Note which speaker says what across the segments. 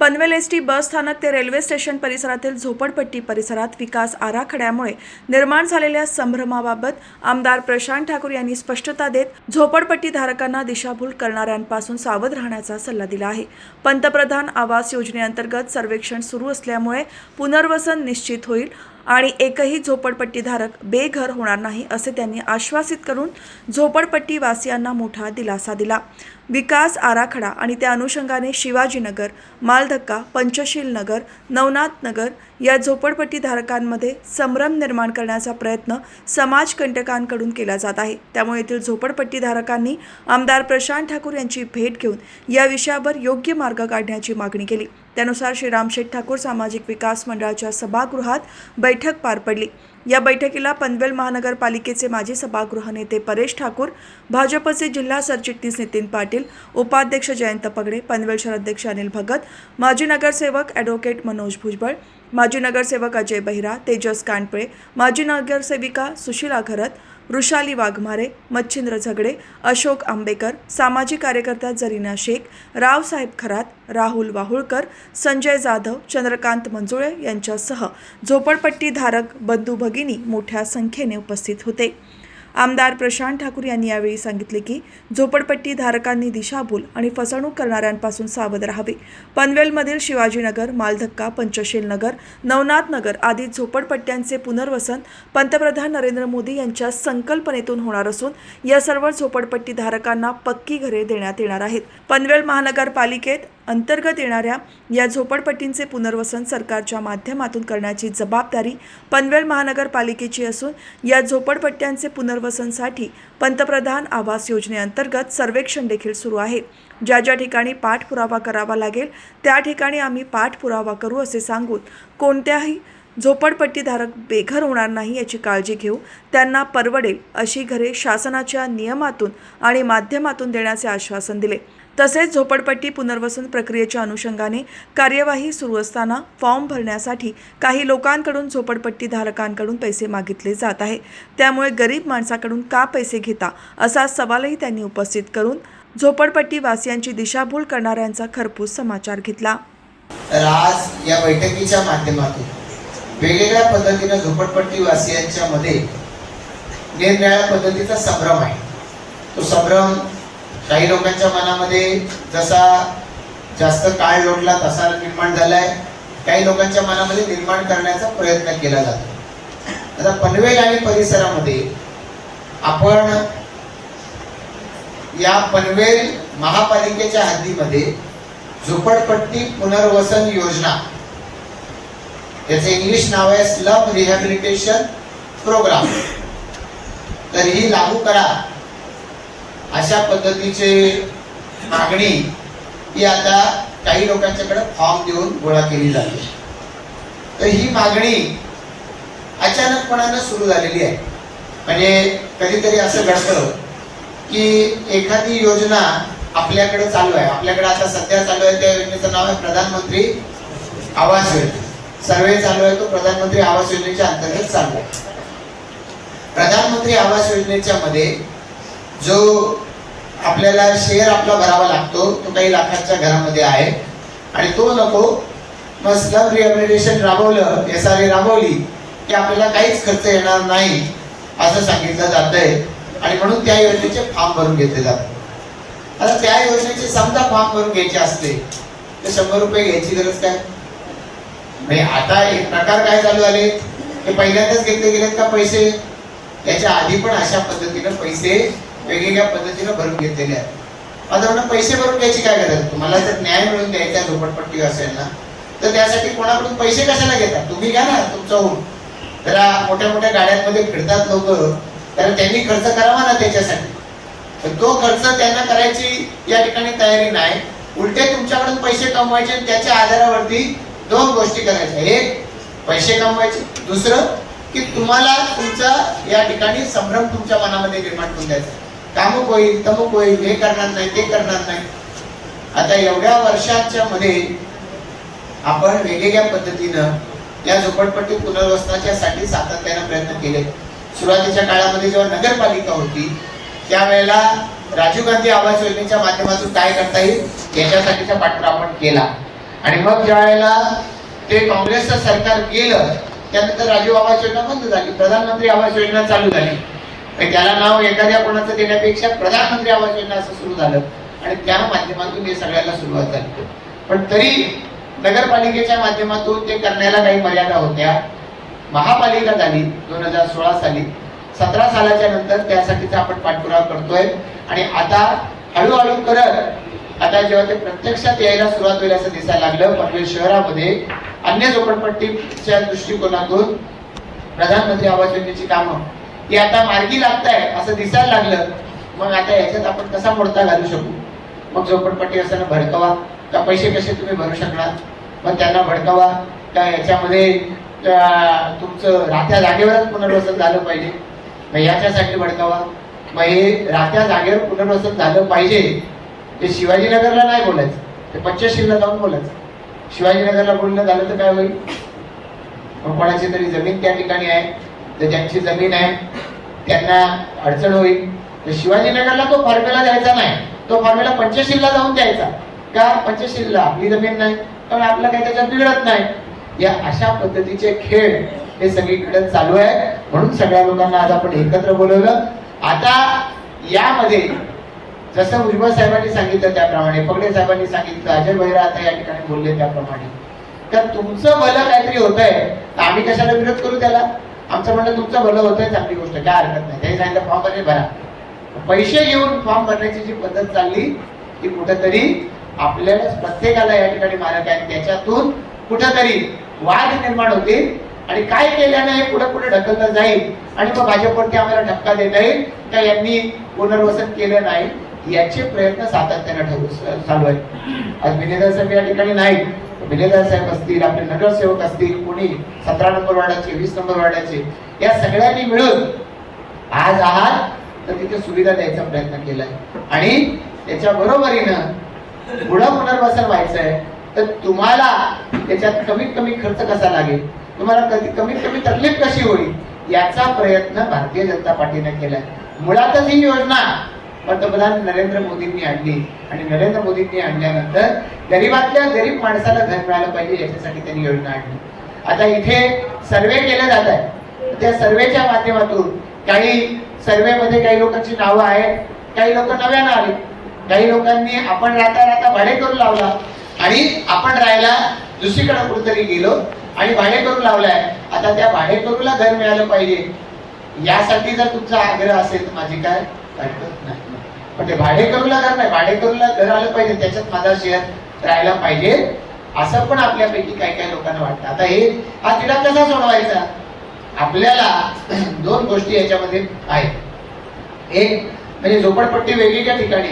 Speaker 1: Panvel S T bus स्थानक ते railway station परिसरातील झोपडपट्टी परिसरात विकास आराखड्यामुळे निर्माण झालेल्या संभ्रमाबाबत आमदार प्रशांत ठाकूर यांनी स्पष्टता देत झोपडपट्टी धारकांना दिशाभूल करणाऱ्यांपासून सावध राहण्याचा सल्ला दिला आहे. पंतप्रधान आवास योजनेअंतर्गत सर्वेक्षण सुरू असल्यामुळे पुनर्वसन निश्चित होईल. आणि एकही झोपडपट्टीधारक बेघर होणार नाही असे त्यांनी आश्वासित करून झोपडपट्टीवासियांना मोठा दिलासा दिला. विकास आराखडा आणि त्या अनुषंगाने शिवाजीनगर मालधक्का पंचशील नगर नवनाथ नगर या झोपडपट्टीधारकांमध्ये संभ्रम निर्माण करण्याचा प्रयत्न समाजकंटकांकडून केला जात आहे. त्यामुळे येथील झोपडपट्टीधारकांनी आमदार प्रशांत ठाकूर यांची भेट घेऊन या विषयावर योग्य मार्ग काढण्याची मागणी केली. त्यानुसार श्रीराम शेठ ठाकूर सामाजिक विकास मंडळाच्या सभागृहात बैठक पार पडली. या बैठकीला पनवेल महानगरपालिकेचे माजी सभागृह नेते परेश ठाकूर भाजपचे जिल्हा सरचिटणीस नितीन पाटील उपाध्यक्ष जयंत पगडे पनवेल शहराध्यक्ष अनिल भगत माजी नगरसेवक ॲडव्होकेट मनोज भुजबळ माजी नगरसेवक अजय बहिरा तेजस कानपळे माजी नगरसेविका सुशीला घरत वृषाली वाघमारे मच्छिंद्र झगडे अशोक आंबेकर सामाजिक कार्यकर्त्या जरीना शेख रावसाहेब खरात राहुल वाहुळकर संजय जाधव चंद्रकांत मंजुळे यांच्यासह झोपडपट्टीधारक बंधू भगिनी मोठ्या संख्येने उपस्थित होते. आमदार प्रशांत ठाकूर यांनी यावेळी सांगितले की झोपडपट्टी धारकांनी दिशाभूल आणि फसवणूक करणाऱ्यांपासून सावध राहावे. पनवेलमधील शिवाजीनगर मालधक्का पंचशील नगर नवनाथ नगर आदी झोपडपट्ट्यांचे पुनर्वसन पंतप्रधान नरेंद्र मोदी यांच्या संकल्पनेतून होणार असून या सर्व झोपडपट्टी धारकांना पक्की घरे देण्यात येणार आहेत. पनवेल महानगरपालिकेत अंतर्गत येणाऱ्या या झोपडपट्टींचे पुनर्वसन सरकारच्या माध्यमातून करण्याची जबाबदारी पनवेल महानगरपालिकेची असून या झोपडपट्ट्यांचे पुनर्वसनसाठी पंतप्रधान आवास योजनेअंतर्गत सर्वेक्षण देखील सुरू आहे. ज्या ज्या ठिकाणी पाठपुरावा करावा लागेल त्या ठिकाणी आम्ही पाठपुरावा करू असे सांगून कोणत्याही झोपडपट्टीधारक बेघर होणार नाही याची काळजी घेऊ त्यांना परवडेल अशी घरे शासनाच्या नियमातून आणि माध्यमातून देण्याचे आश्वासन दिले. तसेच झोपडपट्टी पुनर्वसन प्रक्रियेच्या अनुषंगाने कार्यवाही सुरू असताना फॉर्म भरण्यासाठी काही लोकांकडून झोपडपट्टी धारकांकडून पैसे मागितले जात आहे. त्यामुळे गरीब माणसाकडून का पैसे घेता असा सवालही त्यांनी उपस्थित करून झोपडपट्टी वासियांची दिशाभूल करणाऱ्यांचा खरपूस समाचार घेतला.
Speaker 2: आज या बैठकीच्या माध्यमातून वेगवेगळ्या पद्धतीनं झोपडपट्टी वासियांच्या मध्ये निरनिराळ्या पद्धतीचा संभ्रम आहे. तो संभ्रम काही लोकांच्या मनामध्ये जसा जास्त काळ लोटला तसा निर्माण झालाय. काही लोकांच्या मनामध्ये निर्माण करण्याचा प्रयत्न केला जातो. आता पनवेल आणि परिसरामध्ये आपण या पनवेल महापालिकेच्या हद्दीमध्ये झोपडपट्टी पुनर्वसन योजना याचे इंग्लिश नाव आहे स्लम रिहॅबिलिटेशन प्रोग्राम. तर ही लागू करा. अशा पद्धतीचे मागणी ही आता काही लोकांच्याकडे फॉर्म देऊन गोळा केली जाते. तर ही मागणी अचानकपणानं सुरू झालेली आहे? म्हणजे कधीतरी असं घडतं की एखादी योजना आपल्याकडे चालू आहे. आपल्याकडे आता सध्या चालू आहे त्या योजनेचं नाव आहे प्रधानमंत्री आवास योजना. सर्वे चालू आहे तो प्रधानमंत्री आवास योजनेच्या अंतर्गत चालू आहे. प्रधानमंत्री आवास योजनेच्या मध्ये जो आपल्याला शेअर आपला भरावा लागतो तो काही लाखांच्या घरामध्ये आहे. आणि तो नको. मग स्लम रिहॅबिलिटेशन राबवलं एस आर ए राबवली की आपल्याला काहीच खर्च येणार नाही असं सांगितलं जातंय. आणि म्हणून त्या योजनेचे फॉर्म भरून घेतले जातात. आता त्या योजनेचे समजा फॉर्म भरून घ्यायचे असते तर शंभर रुपये घ्यायची गरज काय? म्हणजे आता एक प्रकार काय चालू आले हे पहिल्यांदाच घेतले गेलेत का पैसे? त्याच्या आधी पण अशा पद्धतीनं पैसे वेगवेगळ्या पद्धतीनं भरून घेतलेले आहेत. आता म्हणून पैसे भरून घ्यायची काय गरज? तुम्हाला जर न्याय मिळून द्यायचा झोपडपट्टी असेल ना तर त्यासाठी कोणाकडून पैसे कशाला घेतात? तुम्ही घ्या ना तुमचं जरा मोठ्या मोठ्या गाड्यांमध्ये फिरतात लोक तर त्यांनी खर्च करावा ना त्याच्यासाठी. पण तो खर्च त्यांना करायची या ठिकाणी तयारी नाही. उलटे तुमच्याकडून पैसे कमवायचे आणि त्याच्या आधारावरती दोन गोष्टी करायच्या. एक पैसे कमवायचे. दुसरं की तुम्हाला तुमचा या ठिकाणी संभ्रम तुमच्या मनामध्ये निर्माण करून द्यायचा. कामुक होईल तमुक होईल हे करणार नाही ते करणार नाही. आता एवढ्या वर्षांच्या मध्ये आपण वेगवेगळ्या पद्धतीनं या झोपडपट्टी पुनर्वसनाच्यासाठी सातत्याने सातत्यानं प्रयत्न केले. सुरुवातीच्या काळामध्ये जेव्हा नगरपालिका होती त्यावेळेला राजीव गांधी आवास योजनेच्या माध्यमातून काय करता येईल? याच्यासाठीचा पाठपुरा आपण केला. आणि मग ज्या वेळेला ते काँग्रेसचं सरकार गेलं त्यानंतर राजीव आवास योजना बंद झाली प्रधानमंत्री आवास योजना चालू झाली. त्याला नाव एखाद्या कोणाचं देण्यापेक्षा प्रधानमंत्री आवास योजना असं सुरू झालं. आणि त्या माध्यमातून हे सगळ्याला सुरुवात झाली. पण तरी नगरपालिकेच्या माध्यमातून ते करण्याला काही मर्यादा होत्या. महापालिका झाली दोन हजार सोळा साली. सतरा सालाच्या नंतर त्यासाठीचा आपण पाठपुरावा करतोय. आणि आता हळूहळू करत आता जेव्हा ते प्रत्यक्षात यायला सुरुवात होईल असं दिसायला लागलं पनवेल शहरामध्ये अन्य झोपडपट्टीच्या दृष्टिकोनातून प्रधानमंत्री आवास योजनेची कामं की आता मार्गी लागत आहे असं दिसायला लागलं मग आता याच्यात आपण कसा मोडता घालू शकू? मग झोपडपट्टी असताना भडकवा. का पैसे कसे तुम्ही भरू शकणार? मग त्यांना भडकवा. का याच्यामध्ये तुमचं राहत्या जागेवरच पुनर्वसन झालं पाहिजे? मग याच्यासाठी भडकावा. मग हे राहत्या जागेवर पुनर्वसन झालं पाहिजे. ते शिवाजीनगरला नाही बोलायचं. ते पंचशीलला जाऊन बोलायचं. शिवाजीनगरला बोलणं झालं तर काय होईल? मग कोणाची तरी जमीन त्या ठिकाणी आहे. तर ज्यांची जमीन आहे त्यांना अडचण होईल. तर शिवाजीनगरला तो फॉर्म्युला द्यायचा नाही. तो फॉर्म्युला पंचशीलला जाऊन द्यायचा. का? पंचशीलला आपली जमीन नाही. पण आपला काही त्याच्यात बिघडत नाही. या अशा पद्धतीचे खेळ हे सगळीकडे चालू आहे म्हणून सगळ्या लोकांना आज आपण एकत्र बोलवलं. आता यामध्ये जसं भुजबळ साहेबांनी सांगितलं त्याप्रमाणे पगडे साहेबांनी सांगितलं अजय भैरा आता या ठिकाणी बोलले त्याप्रमाणे. तर तुमचं भलं काहीतरी होत आहे तर आम्ही कशाला विरोध करू त्याला? आमचं म्हणणं तुमचं भलं होतंय चांगली गोष्ट काय हरकत नाही. त्यांनी सांगितलं फॉर्म भरले भरा. पैसे घेऊन फॉर्म भरण्याची जी पद्धत चालली ती कुठंतरी आपल्याला प्रत्येकाला या ठिकाणी मारक आहे त्याच्यातून कुठंतरी वाद निर्माण होतील आणि काय केल्यानं हे पुढे पुढे ढकललं जाईल आणि मग भाजपवरती आम्हाला धक्का देता येईल का यांनी पुनर्वसन केलं नाही याचे प्रयत्न सातत्याने ठरू चालू आहेत. आज विनेदर साहेब या ठिकाणी नाही विनेदार साहेब असतील आपले नगरसेवक असतील कोणी सतरा नंबर वाड्याचे वीस नंबर वाड्याचे या सगळ्यांनी मिळून आज आहात तर तिथे सुविधा द्यायचा प्रयत्न केलाय. आणि त्याच्या बरोबरीनं पुढं पुनर्वसन आहे तर तुम्हाला त्याच्यात कमीत कमी खर्च कसा लागेल? तुम्हाला कधी कमीत कमी तकलीफ कशी होईल? याचा प्रयत्न भारतीय जनता पार्टीने केलाय. मुळातच ही योजना पंतप्रधान नरेंद्र मोदींनी आणली. आणि नरेंद्र मोदींनी आणल्यानंतर गरीबातल्या गरीब माणसाला घर मिळालं पाहिजे याच्यासाठी त्यांनी योजना आणली. आता इथे सर्वे केले जात आहे त्या सर्वेच्या माध्यमातून काही सर्वे मध्ये काही लोकांची नावं आहेत काही लोक नव्यानं आले. काही लोकांनी आपण राहता राहता भाडे करून लावला. आणि आपण राहायला दुसरीकडे कुठेतरी गेलो आणि भाडे करून लावलाय. आता त्या भाडेकरूला घर मिळालं पाहिजे. यासाठी जर तुमचा आग्रह असेल तर माझी काय हरकत नाही. पण ते भाडेकरूला घर नाही भाडेकरूला घर आलं पाहिजे त्याच्यात माझा शेअर राहायला पाहिजे. असं पण आपल्यापैकी काही काही लोकांना वाटतं. आता हे हा तिला कसा सोडवायचा? आपल्याला दोन गोष्टी याच्यामध्ये आहेत. एक म्हणजे झोपडपट्टी वेगवेगळ्या ठिकाणी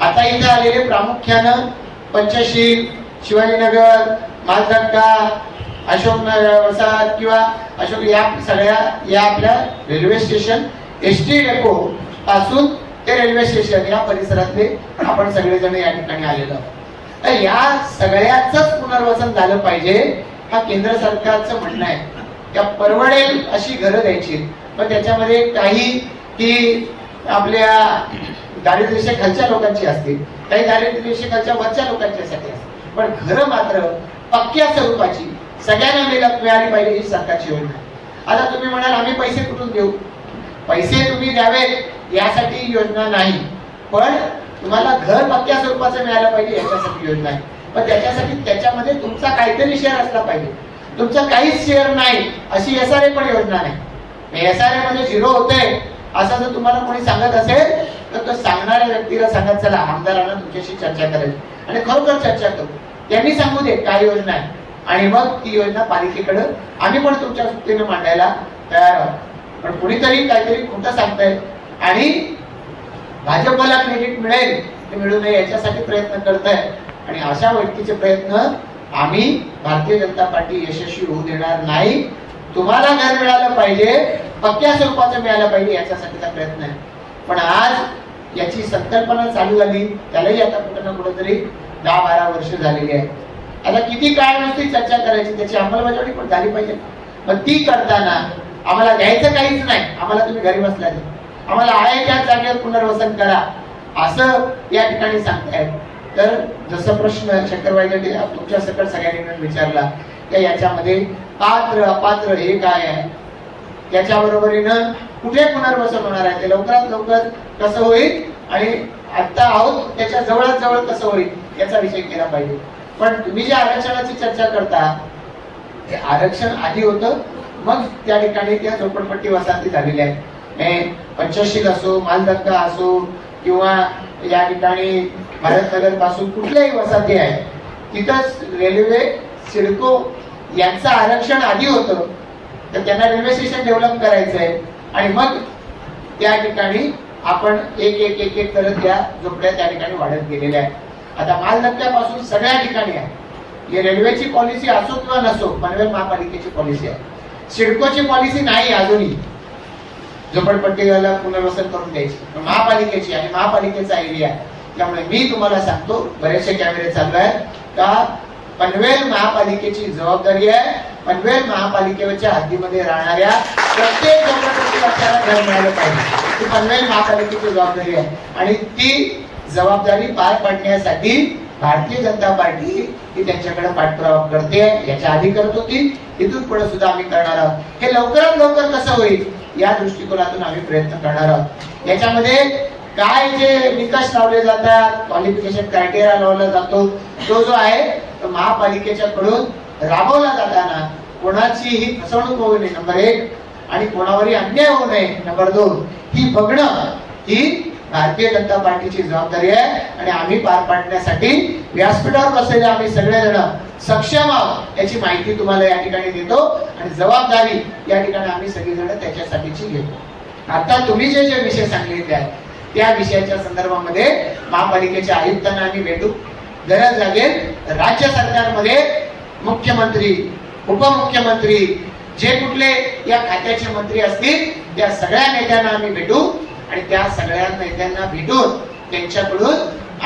Speaker 2: आता इथे आलेले प्रामुख्यानं पंचशील शिवाजीनगर मालधक्का अशोक वसाहत किंवा अशोक या सगळ्या या आपल्या railway station S T depot पासून ते रेल्वे स्टेशन या परिसरातले आपण सगळेजण या ठिकाणी आलेलो आहोत. तर या सगळ्याच पुनर्वसन झालं पाहिजे हा केंद्र सरकारचं म्हणणं आहे. त्या परवडेल अशी घरं द्यायची. पण त्याच्यामध्ये काही की आपल्या दारिद्र्य खालच्या लोकांची असतील काही दारिद्र्य खालच्या वरच्या लोकांच्यासाठी असतील. पण घरं मात्र पक्क्या स्वरूपाची सगळ्यांना मिळा- मिळाली पाहिजे ही सरकारची योजना आहे. आता तुम्ही म्हणाल आम्ही पैसे कुठून देऊ? पैसे तुम्ही द्यावेत. यासाठी योजना नाही. पण तुम्हाला घर पक्क्या स्वरूपाचं मिळालं पाहिजे याच्यासाठी योजना आहे. पण त्याच्यासाठी त्याच्यामध्ये तुमचा काहीतरी शेअर असला पाहिजे. तुमचा काहीच शेअर नाही अशी एस आर ए पण योजना नाही. एस आर ए मध्ये झिरो होतंय असं जर तुम्हाला कोणी सांगत असेल तर तो सांगणाऱ्या व्यक्तीला सांगत चला आमदारांना तुमच्याशी चर्चा करायची आणि खरोखर चर्चा करू. त्यांनी सांगू दे काय योजना आहे? आणि मग ती योजना पालिकेकडं आम्ही पण तुमच्या सुट्टीनं मांडायला तयार आहोत. पण कुणीतरी काहीतरी खोटं सांगताय आणि भाजपला क्रेडिट मिळेल ते मिळू नये याच्यासाठी प्रयत्न करत आहे आणि अशा व्यक्तीचे प्रयत्न आम्ही भारतीय जनता पार्टी यशस्वी होऊ देणार नाही. तुम्हाला घर मिळालं पाहिजे पक्क्या स्वरूपाचं मिळालं पाहिजे याच्यासाठीचा प्रयत्न आहे. पण आज याची संकल्पना चालू झाली त्यालाही आता कुठं ना कुठंतरी दहा बारा वर्ष झालेली आहे आता किती काळ नुसती चर्चा करायची त्याची अंमलबजावणी पण झाली पाहिजे. मग ती करताना आम्हाला घ्यायचं काहीच नाही. आम्हाला तुम्ही घरी बसला नाही आम्हाला आहे त्या जागेवर पुनर्वसन करा. असं या ठिकाणी सांगतायत. तर जसं प्रश्न शंकरबाई तुमच्या सकट सगळ्यांनी विचारला की याच्यामध्ये पात्र अपात्र हे काय आहे? त्याच्या बरोबरीनं कुठे पुनर्वसन होणार आहे? ते लवकरात लवकर कसं होईल? आणि आता आहोत त्याच्या जवळात जवळ कसं होईल? याचा विषय केला पाहिजे. पण तुम्ही जे आरक्षणाची चर्चा करता ते आरक्षण आधी होतं मग त्या ठिकाणी त्या झोपडपट्टी वसाहती झालेल्या आहेत. पंचशील असो मालदक्का असो किंवा या ठिकाणी भारतनगरपासून कुठल्याही वसाहती आहे तिथंच रेल्वे सिडको यांचं आरक्षण आधी होतं. तर त्यांना रेल्वे स्टेशन डेव्हलप करायचं आहे. आणि मग त्या ठिकाणी आपण एक एक एक एक करत त्या झोपड्या त्या ठिकाणी वाढत गेलेल्या आहेत. आता मालधक्क्यापासून सगळ्या ठिकाणी आहे. रेल्वेची पॉलिसी असो किंवा नसो पनवेल महापालिकेची पॉलिसी आहे. सिडकोची पॉलिसी नाही अजूनही. झोपडपट्टीला पुनर्वसन करून द्यायची महापालिकेची आणि महापालिकेचा एरिया त्यामुळे मी तुम्हाला सांगतो बरेचसे कॅमेरे चालू आहेत का पनवेल महापालिकेची जबाबदारी आहे पनवेल महापालिकेच्या हद्दीमध्ये राहणाऱ्या प्रत्येक झोपडपट्टी घर मिळालं पाहिजे. ती पनवेल महापालिकेची जबाबदारी आहे. आणि ती जबाबदारी पार पाडण्यासाठी भारतीय जनता पार्टी ही त्यांच्याकडे पाठपुरावा करते याच्या आधी करत होती. इथून पुढे सुद्धा आम्ही करणार आहोत. हे लवकरात लवकर कसं होईल? या दृष्टिकोनातून आम्ही प्रयत्न करणार आहोत. याच्यामध्ये काय जे निकष लावले जातात क्वालिफिकेशन क्रायटेरिया लावला जातो तो जो आहे तो महापालिकेच्या कडून राबवला जाताना कोणाचीही फसवणूक होऊ नये नंबर एक. आणि कोणावरही अन्याय होऊ नये नंबर दोन. ही बघणं ही भारतीय जनता पार्टीची जबाबदारी आहे आणि आम्ही पार पाडण्यासाठी व्यासपीठावर बसलेले आम्ही सगळेजण सक्षम आहोत याची माहिती तुम्हाला या ठिकाणी देतो आणि जबाबदारी या ठिकाणी आम्ही सगळेजण त्याच्यासाठीची घेतो. आता तुम्ही जे जे विषय सांगितले आहेत त्या विषयाच्या संदर्भामध्ये महापालिकेच्या आयुक्तांना आम्ही भेटू. गरज लागेल राज्य सरकारमध्ये मुख्यमंत्री उपमुख्यमंत्री जे कुठले या खात्याचे मंत्री असतील त्या सगळ्या नेत्यांना आम्ही भेटू. आणि त्या सगळ्या नेत्यांना भेटून त्यांच्याकडून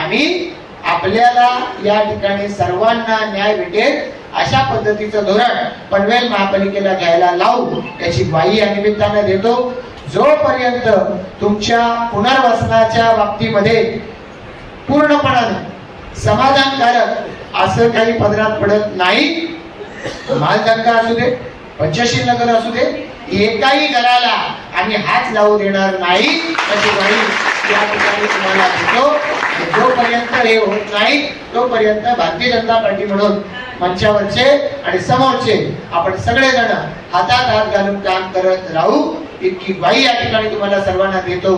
Speaker 2: आम्ही आपल्याला या ठिकाणी सर्वांना न्याय भेटेल अशा पद्धतीचं धोरण पनवेल महापालिकेला घ्यायला लावू याची ग्वाही या निमित्तानं देतो. जोपर्यंत तुमच्या पुनर्वसनाच्या बाबतीमध्ये पूर्णपणाने समाधानकारक असं काही पदरात पडत नाही मालदंगा असू दे पंचशील नगर असू दे एकाही घराला आम्ही हात लावू देणार नाही अशी बाई या ठिकाणी तुम्हाला देतो. जोपर्यंत हे होत नाही तोपर्यंत भारतीय जनता पार्टी म्हणून मंचावरचे आणि समोरचे आपण सगळेजण हातात हात घालून काम करत राहू. इतकी बाई या ठिकाणी तुम्हाला सर्वांना देतो.